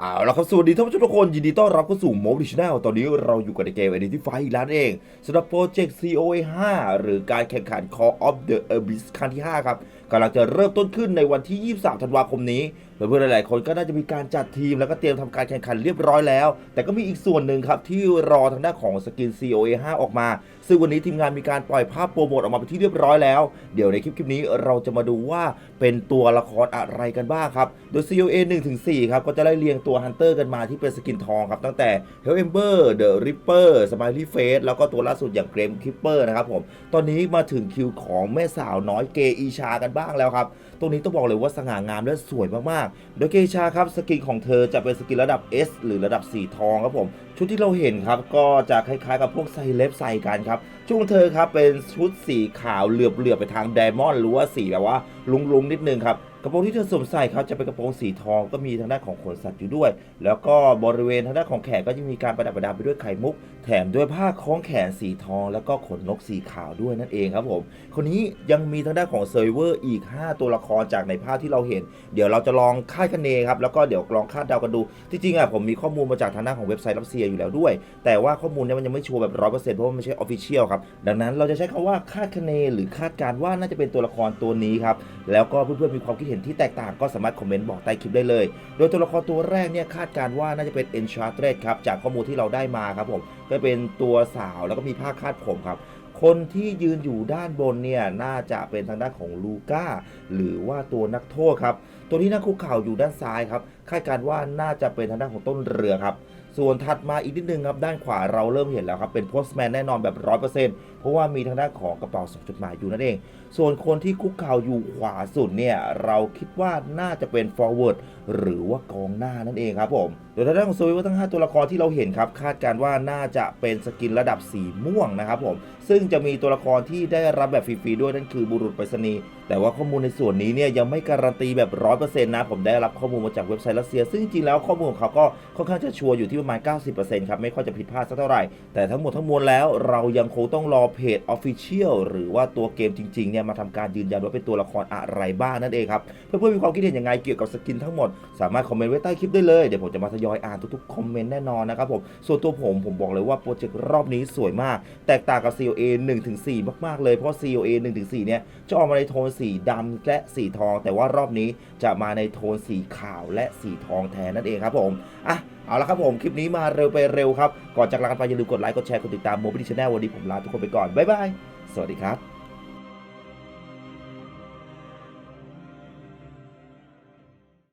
เอาละครับสวัสดีท่านผู้ชมทุกคนยินดีต้อนรับเข้าสู่โมดิชแนลตอนนี้เราอยู่กับในเกม Identify อีกแล้วนั่นเองสำหรับโปรเจกต์ COA 5 หรือการแข่งขัน Call of the Abyss ครั้งที่ 5 ครับกำลังจะเริ่มต้นขึ้นในวันที่ 23 ธันวาคมนี้ เพื่อนๆหลายๆคนก็น่าจะมีการจัดทีมแล้วก็เตรียมทำการแข่งขันเรียบร้อยแล้ว แต่ก็มีอีกส่วนหนึ่งครับที่รอทางด้านของสกิน COA 5 ออกมา ซึ่งวันนี้ทีมงานมีการปล่อยภาพโปรโมทออกมาเป็นที่เรียบร้อยแล้ว เดี๋ยวในคลิปคลิปนี้เราจะมาดูว่าเป็นตัวละครอะไรกันบ้างครับ โดย COA 1ถึง4ครับก็จะไล่เรียงตัวฮันเตอร์กันมาที่เป็นสกินทองครับตั้งแต่ Hell Ember The Ripper Smiley Face แล้วก็ตัวล่าสุดอย่าง Grim Keeper นะครับผม ตอนนี้มาถึงคิวของแม่สาวน้อยเกอีชากันบ้างแล้วครับ ตรงนี้ต้องบอกเลยว่าสง่างามและสวยมากโดยเกชาครับสกินของเธอจะเป็นสกินระดับ S หรือระดับสีทองครับผมชุดที่เราเห็นครับก็จะคล้ายๆกับพวกไซเล็บใส่กันครับช่วงเธอครับเป็นชุดสีขาวเหลือบๆไปทางไดมอนด์หรือว่าสีแบบว่าลุงๆนิดนึงครับกระโปรงที่เธอสวมใส่ครับจะเป็นกระโปรงสีทองก็มีทางด้านของขนสัตว์อยู่ด้วย แล้วก็บริเวณทางด้านของแขนก็จะมีการประดับประดาไปด้วยไข่มุก แถมด้วยผ้าคล้องแขนสีทอง แล้วก็ขนนกสีขาวด้วยนั่นเองครับผมคนนี้ยังมีทางด้านของเซอร์เวอร์อีก 5 ตัวละครจากในภาพที่เราเห็น เดี๋ยวเราจะลองคาดคะเนครับแล้วก็เดี๋ยวลองคาดเดากันดู ที่จริงอะผมมีข้อมูลมาจากทางด้านของเว็บไซต์รัสเซียอยู่แล้วด้วย แต่ว่าข้อมูลเนี้มันยังไม่ชัวร์แบบร้อยเปอร์เซ็นต์เพราะว่ามันไม่ใช่ออฟฟิเชียลครับ ดังนั้นเราจะใช้คำว่าคาดคะเนหรือคาดการว่าน่าจะเป็นตัวละครตัวนี้ครับ แล้วก็เพื่อนๆมีความคิดเห็นที่แตกต่างก็สามารถคอมเมนต์บอกใต้คลิปได้เลย โดยตัวละครตัวแรกเนี่ยคาดการว่าน่าจะเป็น Enchantress ครับจากข้อมูลที่เราได้มาครับผมก็เป็นตัวสาวแล้วก็มีผ้าคาดผมครับคนที่ยืนอยู่ด้านบนเนี่ยน่าจะเป็นทางด้านของลูก้า หรือว่าตัวนักโทษครับ ตัวที่นั่งคุกเข่าอยู่ด้านซ้ายครับคาดการว่าน่าจะเป็นทางด้านของต้นเรือครับ ส่วนถัดมาอีกนิดนึงครับด้านขวาเราเริ่มเห็นแล้วครับเป็นโพสแมนแน่นอนแบบร้อยเปอร์เซ็นต์เพราะว่ามีทางด้านของกระเป๋าส่งจดหมายอยู่นั่นเอง ส่วนคนที่คุกเข่าอยู่ขวาสุดเนี่ยเราคิดว่าน่าจะเป็น forward หรือว่ากองหน้านั่นเองครับผมโดยทางด้านของโซวิว่าทั้ง 5 ตัวละครที่เราเห็นครับคาดการณ์ว่าน่าจะเป็นสกินระดับสีม่วงนะครับผมซึ่งจะมีตัวละครที่ได้รับแบบฟรีๆด้วยนั่นคือบุรุษไปรษณีย์แต่ว่าข้อมูลในส่วนนี้เนี่ยยังไม่การันตีแบบร้อยเปอร์เซ็นต์นะผมได้รับข้อมูลมาจากเว็บไซต์รัสเซีย ซึ่งจริงแล้วข้อมูลของเขาก็ค่อนข้างจะชัวร์อยู่ที่ประมาณ 90%ครับ ไม่ค่อยจะผิดพลาดสักเท่าไหร่ แต่ทั้งหมดทั้งมวลแล้วเรายังคงต้องรอเพจ Official หรือว่าตัวเกมจริงๆเนี่ยมาทำการยืนยันว่าเป็นตัวละครอะไรบ้างนั่นเองครับ เพื่อนๆมีความคิดเห็นยังไงเกี่ยวกับสกินทั้งหมด สามารถคอมเมนต์ไว้ใต้คลิปได้เลย เดี๋ยวผมจะมาทยอยอ่านทุกๆคอมเมนต์แน่นอนนะครับผมส่วนตัวผมผมบอกเลยว่าโปรเจกต์รอบนี้สวยมาก แตกต่างกับ COA 1-4 มากๆเลยเพราะ COA 1-4เนี่ยจะออกมาในโทนสีดำและสีทอง แต่ว่ารอบนี้จะมาในโทนสีขาวและสีทองแทนนั่นเองครับผมอะเอาละครับผม คลิปนี้มาเร็วไปเร็วครับ ก่อนจากลากันไปอย่าลืมกดไลค์ กดแชร์ กดติดตามโมบิลิชแนลวันนี้ผมลาทุกคนไปก่อน บ๊ายบาย สวัสดีครับ